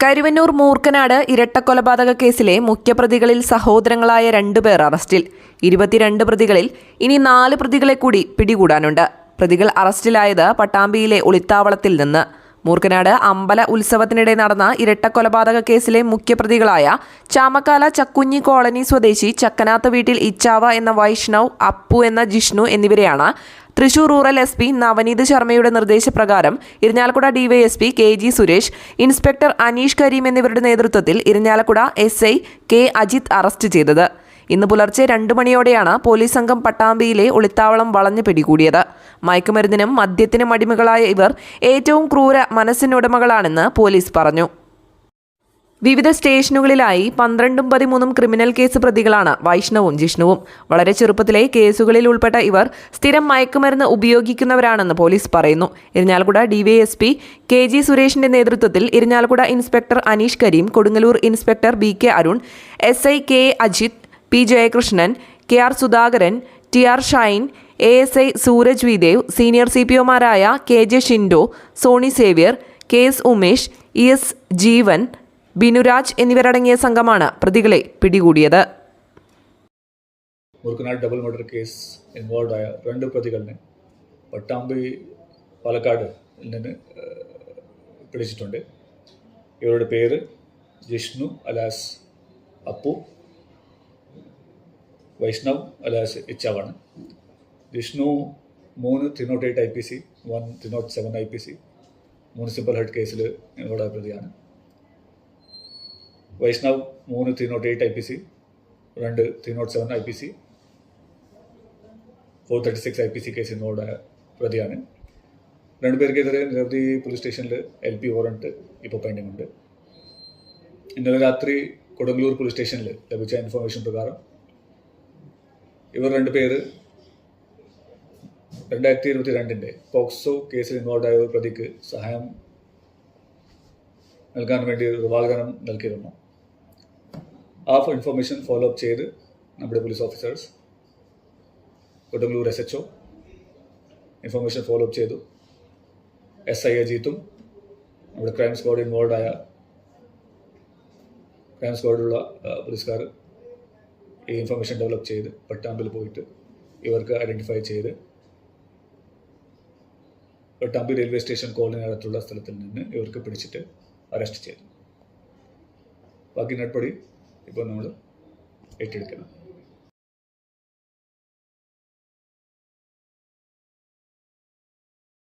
കരുവന്നൂർ മൂർക്കനാട് ഇരട്ടക്കൊലപാതക കേസിലെ മുഖ്യപ്രതികളിൽ സഹോദരങ്ങളായ രണ്ടുപേർ അറസ്റ്റിൽ. ഇരുപത്തിരണ്ട് പ്രതികളിൽ ഇനി നാല് പ്രതികളെ കൂടി പിടികൂടാനുണ്ട്. പ്രതികൾ അറസ്റ്റിലായത് പട്ടാമ്പിയിലെ ഒളിത്താവളത്തിൽ നിന്ന്. മൂർക്കനാട് അമ്പല ഉത്സവത്തിനിടെ നടന്ന ഇരട്ടക്കൊലപാതക കേസിലെ മുഖ്യപ്രതികളായ ചാമക്കാല ചക്കുഞ്ഞി കോളനി സ്വദേശി ചക്കനാത്ത് വീട്ടിൽ ഇച്ചാവ എന്ന വൈഷ്ണവ് അപ്പു എന്ന ജിഷ്ണു എന്നിവരെയാണ് Thrissur rural S P Navaneeth ശർമ്മയുടെ നിർദ്ദേശപ്രകാരം Irinjalakuda DySP K G Suresh inspector Aneesh Kareem എന്നിവരുടെ നേതൃത്വത്തിൽ Irinjalakuda S I K Ajith arrest ചെയ്തത്. ഇന്ന് പുലർച്ചെ രണ്ടു മണിയോടെയാണ് പോലീസ് സംഘം പട്ടാമ്പിയിലെ ഒളിത്താവളം വളഞ്ഞു പിടികൂടിയത്. മയക്കുമരുന്നിനും മദ്യത്തിനും അടിമകളായ ഇവർ ഏറ്റവും ക്രൂര മനസ്സിനുടമകളാണെന്ന് പോലീസ് പറഞ്ഞു. വിവിധ സ്റ്റേഷനുകളിലായി പന്ത്രണ്ടും പതിമൂന്നും ക്രിമിനൽ കേസ് പ്രതികളാണ് വൈഷ്ണവും ജിഷ്ണുവും. വളരെ ചെറുപ്പത്തിലെ കേസുകളിൽ ഉൾപ്പെട്ട ഇവർ സ്ഥിരം മയക്കുമരുന്ന് ഉപയോഗിക്കുന്നവരാണെന്ന് പോലീസ് പറയുന്നു. ഇരിഞ്ഞാലക്കുട ഡിവൈഎസ്പി കെ ജി സുരേഷിന്റെ നേതൃത്വത്തിൽ Irinjalakuda inspector Aneesh Karim Kodungallur inspector B K Arun S I K Ajith P Jayakrishnan K R Sudhakaran T R Shine A S I Sooraj Videv senior C P ഒമാരായ K J Shindo Soni Xavier K S Umesh E S Jeevan Binuraj എന്നിവരടങ്ങിയ സംഘമാണ് പ്രതികളെ പിടികൂടിയത്. Murukkanad double murder case involve ആയ രണ്ട് പ്രതികളിനെ പട്ടാമ്പി പാലക്കാട് നിന്ന് പിടിച്ചിട്ടുണ്ട്. ഇവരുടെ പേര് ജിഷ്ണു അലാസ് അപ്പു വൈഷ്ണവ് അലാസ് ഇച്ചാവാണ്. ജിഷ്ണു മൂന്ന് three nought eight I P C one three seven I P C municipal head കേസിൽ ഇൻവോൾവ് ആയ പ്രതിയാണ്. വൈഷ്ണവ് മൂന്ന് three nought eight I P C രണ്ട് three nought seven I P C four thirty six I P C case എന്നോട് പ്രതിയാണ് രണ്ടുപേർക്കെതിരെ നിരവധി police സ്റ്റേഷനിൽ എൽ പി വാറണ്ട് ഇപ്പോൾ പെൻഡിംഗ് ഉണ്ട്. ഇന്നലെ രാത്രി കൊടുങ്ങല്ലൂർ പോലീസ് സ്റ്റേഷനിൽ ലഭിച്ച ഇൻഫർമേഷൻ പ്രകാരം ഇവർ രണ്ട് പേര് രണ്ടായിരത്തി ഇരുപത്തി രണ്ടിന്റെ പോക്സോ കേസിൽ ഇൻവോൾവ് ആയ ഒരു പ്രതിക്ക് സഹായം നൽകാൻ വേണ്ടി ഒരു വാഗ്ദാനം നൽകിയിരുന്നു. ആ ഇൻഫർമേഷൻ ഫോളോ അപ്പ് ചെയ്ത് നമ്മുടെ police officers Kodungallur S H O information follow up ചെയ്തു എസ് ഐ അജീത്തും നമ്മുടെ ക്രൈം സ്ക്വാഡ് ഇൻവോൾവ് ആയ ക്രൈം സ്ക്വാഡിലുള്ള പോലീസുകാർ ഈ ഇൻഫർമേഷൻ ഡെവലപ്പ് ചെയ്ത് പട്ടാമ്പിൽ പോയിട്ട് ഇവർക്ക് ഐഡന്റിഫൈ ചെയ്ത് പട്ടാമ്പി റെയിൽവേ സ്റ്റേഷൻ കോളനിനകത്തുള്ള സ്ഥലത്തിൽ നിന്ന് ഇവർക്ക് പിടിച്ചിട്ട് അറസ്റ്റ് ചെയ്തു. ബാക്കി നടപടി ഇപ്പോൾ നമ്മൾ ഏറ്റെടുക്കണം.